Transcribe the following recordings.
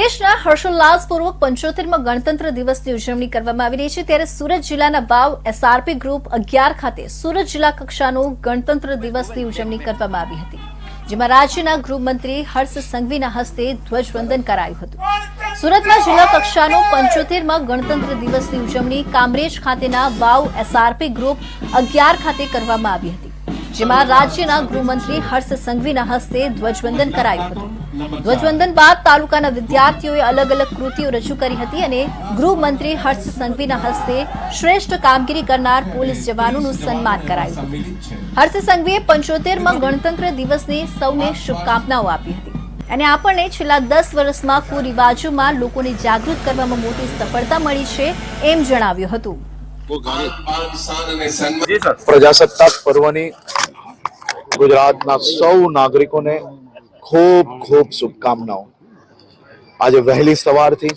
દેશના હર્ષોલ્લાસપૂર્વક પંચોતેરમાં ગણતંત્ર દિવસની ઉજવણી કરવામાં આવી રહી છે. ત્યારે સુરત જિલ્લાના વાવ એસઆરપી ગ્રુપ અગિયાર ખાતે સુરત જિલ્લા કક્ષાનો ગણતંત્ર દિવસની ઉજવણી કરવામાં આવી હતી, જેમાં રાજ્યના ગૃહમંત્રી હર્ષ સંઘવીના હસ્તે ધ્વજવંદન કરાયું હતું. સુરતમાં જિલ્લા કક્ષાનો પંચોતેરમાં ગણતંત્ર દિવસની ઉજવણી કામરેજ ખાતેના વાવ એસઆરપી ગ્રુપ અગિયાર ખાતે કરવામાં આવી હતી. જેમાં રાજ્યના ગૃહમંત્રી હર્ષ સંઘવીના હસ્તે ધ્વજવંદન કરાયું હતું. ધ્વજવંદન બાદ તાલુકાના વિદ્યાર્થીઓએ અલગ અલગ કૃતિઓ રજૂ કરી હતી અને ગૃહમંત્રી હર્ષ સંઘવીના હસ્તે શ્રેષ્ઠ કામગીરી કરનાર પોલીસ જવાનોનું સન્માન કરાયું. હતું હર્ષ સંઘવીએ પંચોતેરમાં ગણતંત્ર દિવસની સૌને શુભકામનાઓ આપી હતી. અને આપણને છેલ્લા દસ વર્ષમાં કુરિવાજોમાં લોકોને જાગૃત કરવામાં મોટી સફળતા મળી છે એમ જણાવ્યું હતું. પ્રજાસત્તાક પર્વની ગુજરાતના સૌ નાગરિકોને ખૂબ ખૂબ શુભકામનાઓ. આજે વહેલી સવારથી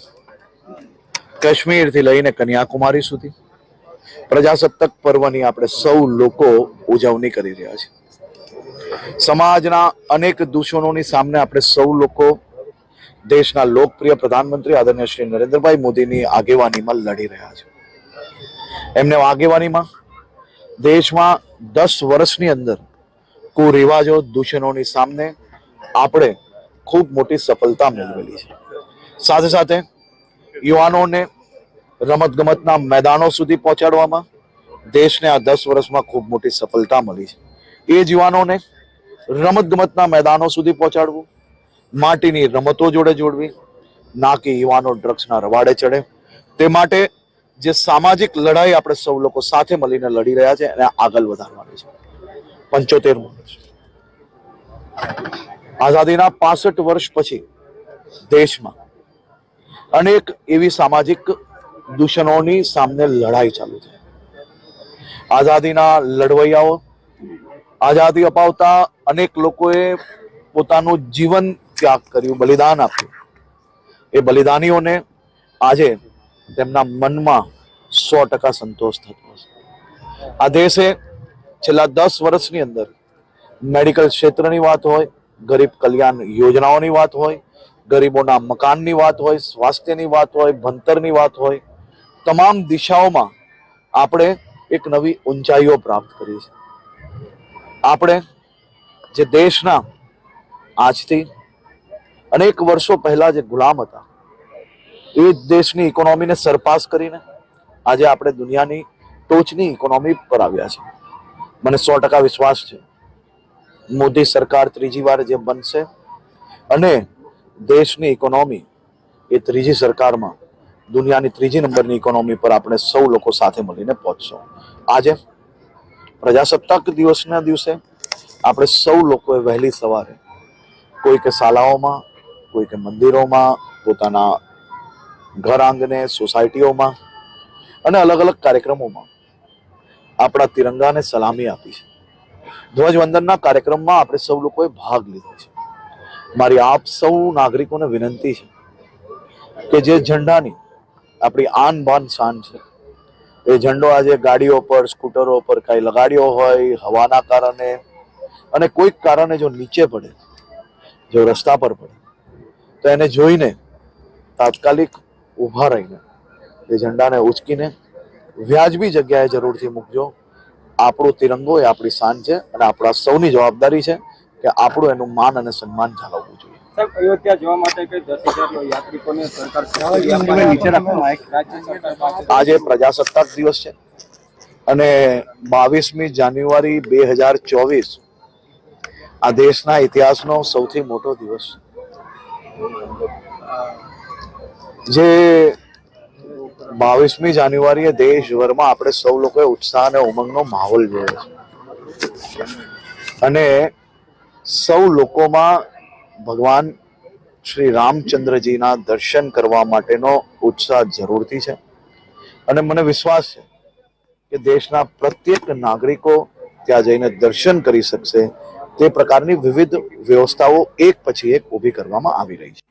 કાશ્મીરથી લઈને કન્યાકુમારી સુધી પ્રજાસત્તાક પર્વની આપણે સૌ લોકો ઉજવણી કરી રહ્યા છે સમાજના અનેક દૂષણોની સામે આપણે સૌ લોકો દેશના લોકપ્રિય પ્રધાનમંત્રી આદરણીય શ્રી નરેન્દ્રભાઈ મોદીની આગેવાનીમાં લડી રહ્યા છે. એમને આગેવાનીમાં દેશમાં દસ વર્ષની અંદર કુરિવાજો દૂષણોની સામે આપણે ખૂબ મોટી સફળતા મેળવેલી છે. સાથે સાથે યુવાનોને રમતગમતના મેદાનો સુધી પહોંચાડવામાં દેશને આ દસ વર્ષમાં ખૂબ મોટી સફળતા મળી છે. એ જ યુવાનોને રમતગમતના મેદાનો સુધી પહોંચાડવું, માટીની રમતો જોડે જોડવી ના કે યુવાનો ડ્રગ્સના રવાડે ચડે, તે માટે જે સામાજિક લડાઈ આપણે સૌ લોકો સાથે મળીને લડી રહ્યા છે એને આગળ વધારવાની છે. પંચોતેર આઝાદીના પાસઠ વર્ષ પછી દેશમાં અનેક એવી સામાજિક દૂષણોની સામે લડાઈ ચાલુ છે આઝાદીના લડવૈયાઓ, આઝાદી અપાવતા અનેક લોકોએ પોતાનું જીવન ત્યાગ કર્યું, બલિદાન આપ્યું. એ બલિદાનીઓને આજે તેમના મનમાં સો ટકા સંતોષ થતો આ દેશે છેલ્લા દસ વર્ષની અંદર મેડિકલ ક્ષેત્રની વાત હોય, ગરીબ કલ્યાણ યોજનાઓની વાત હોય, ગરીબોના મકાનની વાત હોય, સ્વાસ્થ્યની વાત હોય, ભણતરની વાત હોય, તમામ દિશાઓમાં આપણે એક નવી ઊંચાઈઓ પ્રાપ્ત કરી છે આપણે જે દેશના આજથી અનેક વર્ષો પહેલા જે ગુલામ હતા, એ જ દેશની ઇકોનોમીને સરપાસ કરીને આજે આપણે દુનિયાની ટોચની ઇકોનોમી પર આવ્યા છે મને સો ટકા વિશ્વાસ છે. મોદી સરકાર ત્રીજી વાર જે બનશે અને દેશની ઇકોનોમી એ ત્રીજી સરકારમાં, દુનિયાની ત્રીજી નંબરની ઇકોનોમી પર આપણે સૌ લોકો સાથે મળીને પહોંચશું. આજે પ્રજાસત્તાક દિવસના દિવસે આપણે સૌ લોકોએ વહેલી સવારે કોઈ કે શાળાઓમાં કોઈ કે મંદિરોમાં, પોતાના ઘર આંગણે, સોસાયટીઓમાં અને અલગ અલગ કાર્યક્રમોમાં આપણા તિરંગાને સલામી આપી છે. ધ્વજવંદનના કાર્યક્રમમાં આપણે સૌ લોકોએ ભાગ લીધો છે. મારી આપ સૌ નાગરિકોને વિનંતી છે કે જે ઝંડાની આપણી આન બાન શાન છે, એ ઝંડો આજે ગાડીઓ પર, સ્કૂટરો પર કાંઈ લગાડ્યો હોય, હવાના કારણે અને કોઈક કારણે જો નીચે પડે, જો રસ્તા પર પડે, તો એને જોઈને તાત્કાલિક ઊભા રહીને એ ઝંડાને ઉચકીને વ્યાજબી જગ્યાએ જરૂરથી મૂકજો. આપણો તિરંગો એ આપણી શાન છે અને આપણા સૌની જવાબદારી છે કે આપણું એનું માન અને સન્માન જાળવવું જોઈએ. સાહેબ અયોધ્યા જવા માટે કઈ દસ હજાર યાત્રિકોને સરકાર સહાય આપવાની રાજ્ય સરકાર પાસે? આજે પ્રજાસત્તાક દિવસ છે અને બાવીસમી જાન્યુઆરી બે હજાર ચોવીસ આ દેશના ઇતિહાસનો સૌથી મોટો દિવસ જે બાવીસમી જાન્યુઆરીએ દેશભરમાં આપણે સૌ લોકોએ ઉત્સાહ અને ઉમંગનો માહોલ જોયો અને સૌ લોકોમાં ભગવાન શ્રી રામચંદ્રજીના દર્શન કરવા માટેનો ઉત્સાહ જરૂરથી છે. અને મને વિશ્વાસ છે કે દેશના પ્રત્યેક નાગરિકો ત્યાં જઈને દર્શન કરી શકશે તે પ્રકારની વિવિધ વ્યવસ્થાઓ એક પછી એક ઊભી કરવામાં આવી રહી છે.